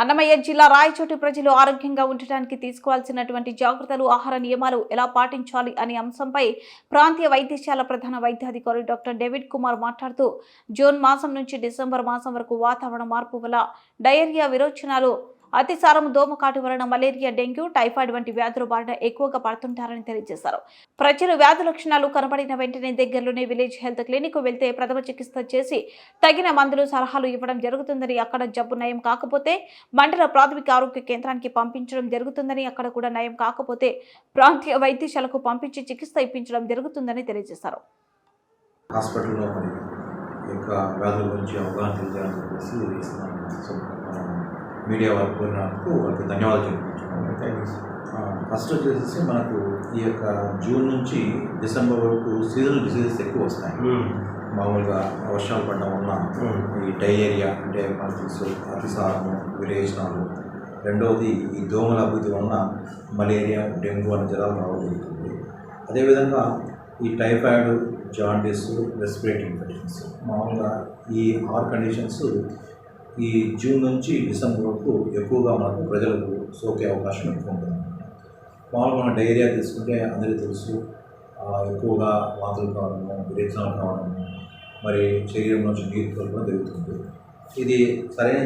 అన్నమయ్య జిల్లా రాయచోటి ప్రజలు ఆరోగ్యంగా ఉండటానికి తీసుకోవాల్సినటువంటి జాగ్రత్తలు ఆహార నియమాలు ఎలా పాటించాలి అనే అంశంపై ప్రాంతీయ వైద్యశాల ప్రధాన వైద్యాధికారి డాక్టర్ డేవిడ్ కుమార్ మాట్లాడుతూ జూన్ మాసం నుంచి డిసెంబర్ మాసం వరకు వాతావరణ మార్పు వల్ల డయేరియా విరోచనాలు అతిసారం దోమకాటు వలన మలేరియా డెంగ్యూ టైఫాయిడ్ వంటి వ్యాధులు బారిన ఎక్కువగా పడుతుంటారని తెలియజేశారు. ప్రజలు వ్యాధి లక్షణాలు కనబడిన వెంటనే దగ్గరలోనే విలేజ్ హెల్త్ క్లినిక్ వెళ్తే ప్రథమ చికిత్స చేసి తగిన మందులు సలహాలు ఇవ్వడం జరుగుతుందని అక్కడ జబ్బు నయం కాకపోతే మండల ప్రాథమిక ఆరోగ్య కేంద్రానికి పంపించడం జరుగుతుందని అక్కడ కూడా నయం కాకపోతే ప్రాంతీయ వైద్యశాలకు పంపించి చికిత్స ఇప్పించడం జరుగుతుందని తెలియజేశారు. హాస్పిటల్లో మరి యొక్క వ్యాధుల గురించి అవగాహన తెలియాలని చెప్పేసి మీడియా వారికి కోరినందుకు వారికి ధన్యవాదాలు చెప్పుకుంటున్నాం ఫస్ట్ వచ్చేసి మనకు ఈ యొక్క జూన్ నుంచి డిసెంబర్ వరకు సీజనల్ డిసీజెస్ ఎక్కువ వస్తాయి. మామూలుగా వర్షాలు పడడం వల్ల ఈ డయేరియా అంటే మనకు తెలుసు అతిసారము విరేచనాలు. రెండవది ఈ దోమల అభివృద్ధి వలన మలేరియా డెంగ్యూ అనే జ్వరాలు రావడం జరుగుతుంది. అదేవిధంగా ఈ టైఫాయిడ్ జాండీస్ రెస్పిరేటరీ ఇన్ఫెక్షన్స్. మామూలుగా ఈ ఆరు కండిషన్స్ ఈ జూన్ నుంచి డిసెంబర్ వరకు ఎక్కువగా మనకు ప్రజలకు సోకే అవకాశం ఎక్కువ ఉంటుంది. మామూలుగా మనం డైరియా తీసుకుంటే అందరికీ తెలుసు ఎక్కువగా వాంతులు కావడము విరేచనాలు కావడము మరి శరీరం నుంచి నీరు కూడా జరుగుతుంది. ఇది సరైన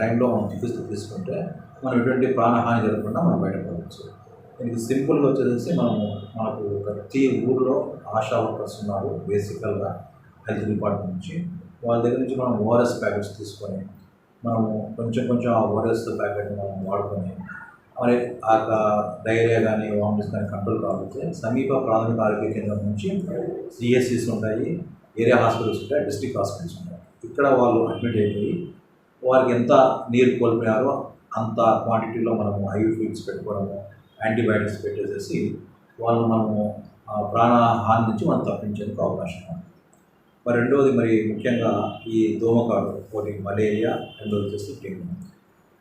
టైంలో మనం చికిత్స తీసుకుంటే మనం ఎటువంటి ప్రాణహాని జరగకుండా మనం బయటపడవచ్చు. దీనికి సింపుల్గా వచ్చేసి మనము మనకు ప్రతి ఊర్లో ఆశా వర్కర్స్ ఉన్నారు బేసికల్గా హెల్త్ డిపార్ట్మెంట్ నుంచి. వాళ్ళ దగ్గర నుంచి మనం ఓఆర్ఎస్ ప్యాకెట్స్ తీసుకొని మనము కొంచెం కొంచెం ఆ ఓఆర్ఎస్ ప్యాకెట్ మనం వాడుకొని మరి ఆ డైరియా కానీ వామిటింగ్స్ కానీ కంట్రోల్ కాకపోతే సమీప ప్రాథమిక ఆరోగ్య కేంద్రం నుంచి సిఎస్సిస్ ఉంటాయి ఏరియా హాస్పిటల్స్ ఉంటాయి డిస్ట్రిక్ట్ హాస్పిటల్స్ ఉంటాయి. ఇక్కడ వాళ్ళు అడ్మిట్ అయిపోయి వారికి ఎంత నీరు కోల్పోయారో అంత క్వాంటిటీలో మనము ఐవి ఫీడ్స్ పెట్టుకోవడము యాంటీబయాటిక్స్ పెట్టేసేసి వాళ్ళు మనము ఆ ప్రాణహాని నుంచి మనం తప్పించేందుకు అవకాశం ఉంది. మరి రెండవది మరి ముఖ్యంగా ఈ దోమకాడు ఒకటి మలేరియా రెండోది వచ్చేసి డెంగ్యూ.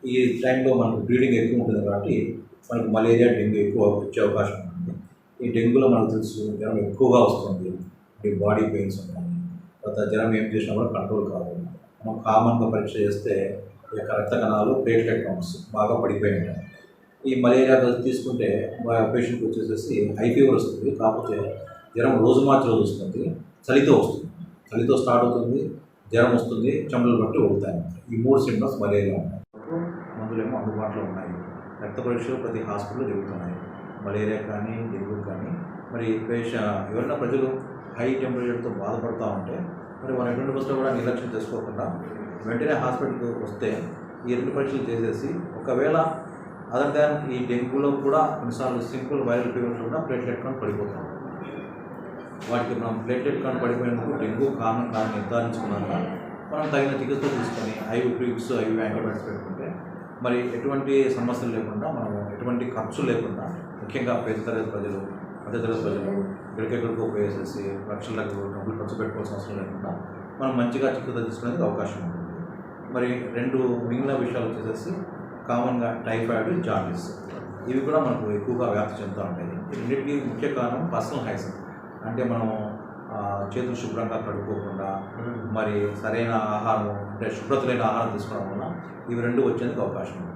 ఈ టైంలో మనకు బ్లీడింగ్ ఎక్కువ ఉంటుంది కాబట్టి మనకు మలేరియా డెంగ్యూ ఎక్కువ వచ్చే అవకాశం ఉంటుంది. ఈ డెంగ్యూలో మనకు తెలుసు జ్వరం ఎక్కువగా వస్తుంది. మీ బాడీ పెయిన్స్ ఉంటాయి తర్వాత జ్వరం ఏం చేసినా కూడా కంట్రోల్ కాదు. మనం కామన్గా పరీక్ష చేస్తే ఈ యొక్క రక్త కణాలు ప్లేట్లెట్ కౌంట్స్ బాగా పడిపోయి ఉంటాయి. ఈ మలేరియా తీసుకుంటే తీసుకుంటే పేషెంట్కి వచ్చేసేసి హై ఫీవర్ వస్తుంది. కాకపోతే జ్వరం రోజు మార్చి రోజు వస్తుంది. చలితో వస్తుంది. చలితో స్టార్ట్ అవుతుంది జ్వరం వస్తుంది చెమటలు బట్టి వదులుతాయి ఈ మూడు సింటమ్స్ మలేరియా ఉన్నాయి మందులేమో అందుబాటులో ఉన్నాయి. రక్త పరీక్షలు ప్రతి హాస్పిటల్లో జరుగుతున్నాయి. మలేరియా కానీ డెంగ్యూ కానీ మరి పేష ఎవరైనా ప్రజలు హై టెంపరేచర్తో బాధపడుతూ ఉంటే మరి మన ఎటువంటి బస్సులో కూడా నిర్లక్ష్యం చేసుకోకుండా వెంటనే హాస్పిటల్కి వస్తే ఈ రెండు పరీక్షలు చేసేసి ఒకవేళ అదర్ దాన్ ఈ డెంగ్యూలో కూడా కొన్నిసార్లు సింపుల్ వైరల్ ఫీవర్స్ కూడా ప్లేట్లెట్ కౌంట్ పడిపోతాం వాటికి మనం ప్లేట్లెట్ కౌంట్ పడిపోయినందుకు డెంగ్యూ కారణం కారణం నిర్ధారించుకున్నాక మనం తగిన చికిత్స తీసుకొని ఐవి ఫ్రీక్స్ ఐవి యాంటీబయాటిక్స్ పెట్టుకుంటే మరి ఎటువంటి సమస్యలు లేకుండా మనం ఎటువంటి ఖర్చు లేకుండా ముఖ్యంగా పేద తరగతి ప్రజలు మధ్య తరగతి ప్రజలు ఎక్కడికెక్కడికో పోయేసేసి లక్షలకు డబ్బులు ఖర్చు పెట్టుకోవాల్సిన అవసరం లేకుండా మనం మంచిగా చికిత్స తీసుకునేందుకు అవకాశం ఉంటుంది. మరి రెండు మిగిలిన విషయాలు వచ్చేసేసి కామన్గా టైఫాయిడ్ జాండీస్. ఇవి కూడా మనకు ఎక్కువగా వ్యాప్తి చెందుతూ ఉంటాయి. రెండింటికి ముఖ్య కారణం పర్సనల్ హైజీన్. అంటే మనం చేతులు శుభ్రంగా కడుక్కోకుండా మరి సరైన ఆహారం అంటే శుభ్రత లేని ఆహారం తీసుకోవడం వల్ల ఇవి రెండు వచ్చేందుకు అవకాశం ఉంది.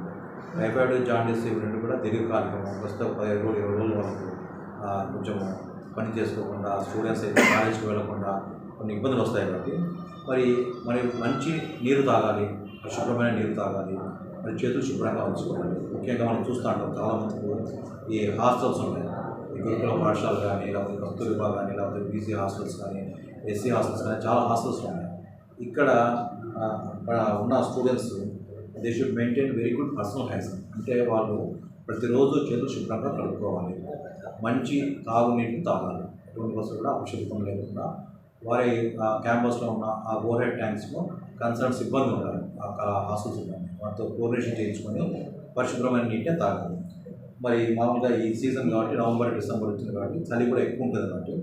టైఫాయిడ్ జాండీస్ ఇవి రెండు కూడా దీర్ఘకాలికము ప్రస్తుతం పదిహేను రోజులు ఇరవై రోజుల వరకు కొంచెం పని చేసుకోకుండా స్టూడెంట్స్ అయితే కాలేజ్కి వెళ్ళకుండా కొన్ని ఇబ్బందులు వస్తాయి కాబట్టి మరి మరి మంచి నీరు తాగాలి శుభ్రమైన నీరు తాగాలి మరి చేతులు శుభ్రంగా ఉంచుకోవాలి. ముఖ్యంగా మనం చూస్తూ ఉంటాం చాలామంది ఈ హాస్టల్స్ ఉన్నాయి గురుకుల పాఠశాలలు కానీ లేకపోతే కస్తూరిబా కానీ లేకపోతే బీసీ హాస్టల్స్ కానీ ఎస్సీ హాస్టల్స్ కానీ చాలా హాస్టల్స్ ఉన్నాయి. ఇక్కడ ఉన్న students they should maintain very good personal hygiene అంటే వాళ్ళు ప్రతిరోజు చేతులు శుభ్రంగా కలుపుకోవాలి మంచి తాగునీటిని తాగాలి. ఎటువంటి వస్తువు కూడా అపశుభ్రం లేకుండా వారి క్యాంపస్లో ఉన్న ఆ ఓవర్ హెడ్ ట్యాంక్స్లో కన్సర్న్ సిబ్బంది ఉండాలి. ఆ హాస్టల్ సిబ్బంది వాటితో కోఆర్డినేషన్ చేయించుకొని పరిశుభ్రమైన నీటిని తాగాలి. మరి మామూలుగా ఈ సీజన్ కాబట్టి నవంబర్ డిసెంబర్ వచ్చింది కాబట్టి చలి కూడా ఎక్కువ ఉంటుంది కాబట్టి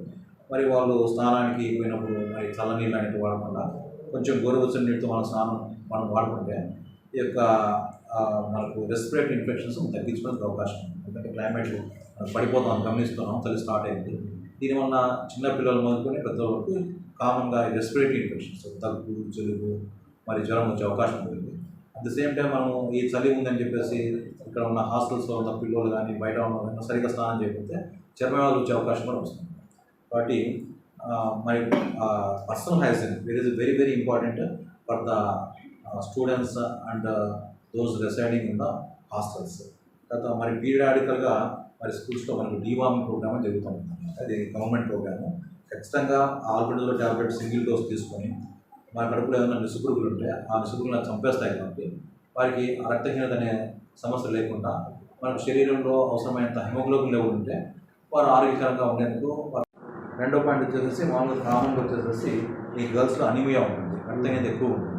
మరి వాళ్ళు స్నానానికి పోయినప్పుడు మరి చల్లనీళ్ళు అనేది వాడకుండా కొంచెం గోరువెచ్చని నీటితో మనం స్నానం మనం వాడుకుంటే ఈ యొక్క మనకు రెస్పిరేటరీ ఇన్ఫెక్షన్స్ తగ్గించుకోవడానికి అవకాశం ఉంది. ఎందుకంటే క్లైమేట్ మనం పడిపోతాం గమనిస్తున్నాం చలి స్టార్ట్ అయింది దీనివల్ల చిన్న పిల్లలు మొదలుకొని వరకు కామన్గా రెస్పిరేటరీ ఇన్ఫెక్షన్స్ దగ్గు జలుబు మరి జ్వరం వచ్చే అవకాశం ఉంటుంది. అట్ ద సేమ్ టైం మనము ఈ చలి ఉందని చెప్పేసి ఇక్కడ ఉన్న హాస్టల్స్లో ఉన్న పిల్లలు కానీ బయట ఉన్న కానీ సరిగ్గా స్నానం చేయకపోతే చర్మవ్యాధులు వచ్చే అవకాశం కూడా వస్తుంది. కాబట్టి మరి personal hygiene it is very very important for the students and those residing in the hostels తర్వాత మరి పీరియాడికల్గా మరి స్కూల్స్లో మనకు డీవార్మింగ్ ప్రోగ్రామ్ జరుగుతుంది అది గవర్నమెంట్ ప్రోగ్రాము ఖచ్చితంగా ఆల్బిడోలో ట్యాబ్లెట్ సింగిల్ డోస్ తీసుకొని వారి కడుపులో ఏదైనా నిసుపురుగులు ఉంటే ఆ నిసుపురుగులను చంపేస్తాయి కాబట్టి వారికి ఆ రక్తహీనత అనే సమస్య లేకుండా మనకు శరీరంలో అవసరమైనంత హిమోగ్లోబిన్ లెవెల్ ఉంటే వారు ఆరోగ్యకరంగా ఉండేందుకు రెండో పాయింట్ వచ్చేసి మామూలుగా కామన్గా వచ్చేసేసి ఈ గర్ల్స్లో అనిమియా ఉంటుంది రక్తహీనత ఎక్కువ ఉంటుంది.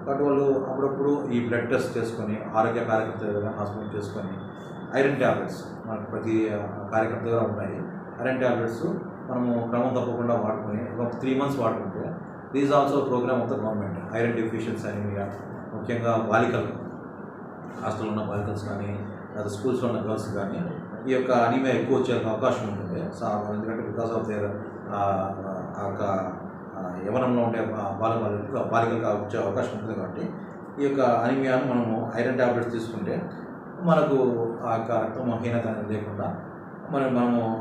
కాబట్టి వాళ్ళు అప్పుడప్పుడు ఈ బ్లడ్ టెస్ట్ చేసుకొని ఆరోగ్య కార్యకర్త హాస్పిటల్ చేసుకొని ఐరన్ ట్యాబ్లెట్స్ మనకు ప్రతి ఆ, కార్యకర్త దగ్గర ఉన్నాయి ఐరన్ ట్యాబ్లెట్స్ మనము క్రమం తప్పకుండా వాడుకొని ఒక త్రీ మంత్స్ వాడుకుంటే these also program of the government iron deficiency anaemia ముఖ్యంగా బాలికలు హాస్టల్లో ఉన్న బాలికల్స్ కానీ లేదా స్కూల్స్లో ఉన్న గర్ల్స్ కానీ ఈ యొక్క అనిమే ఎక్కువ వచ్చే అవకాశం ఉంటుంది. సో ఎందుకంటే బికాస్ ఆఫ్ దేర్ ఆ యొక్క యవనంలో ఉండే బాల బాలికలకు వచ్చే అవకాశం ఉంటుంది కాబట్టి ఈ యొక్క అనిమియాను మనము ఐరన్ ట్యాబ్లెట్స్ తీసుకుంటే మనకు ఆ యొక్క రక్తమహీనత అనేది లేకుండా మనం మనము